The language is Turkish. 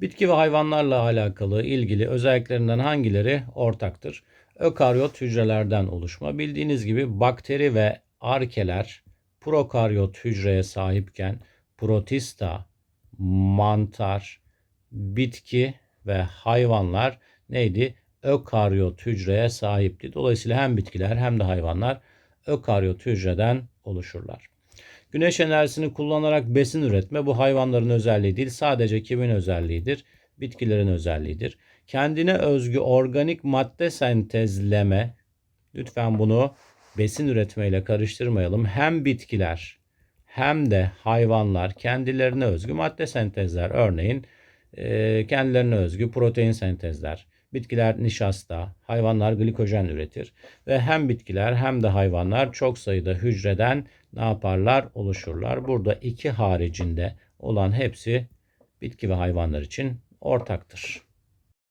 Bitki ve hayvanlarla alakalı ilgili özelliklerinden hangileri ortaktır? Ökaryot hücrelerden oluşma. Bildiğiniz gibi bakteri ve arkeler prokaryot hücreye sahipken protista, mantar, bitki ve hayvanlar neydi? Ökaryot hücreye sahipti. Dolayısıyla hem bitkiler hem de hayvanlar ökaryot hücreden oluşurlar. Güneş enerjisini kullanarak besin üretme bu hayvanların özelliği değil, sadece kimin özelliğidir? Bitkilerin özelliğidir. Kendine özgü organik madde sentezleme, lütfen bunu besin üretmeyle karıştırmayalım. Hem bitkiler hem de hayvanlar kendilerine özgü madde sentezler. Örneğin e, kendilerine özgü protein sentezler. Bitkiler nişasta, hayvanlar glikojen üretir ve hem bitkiler hem de hayvanlar çok sayıda hücreden ne yaparlar? Oluşurlar. Burada iki haricinde olan hepsi bitki ve hayvanlar için ortaktır.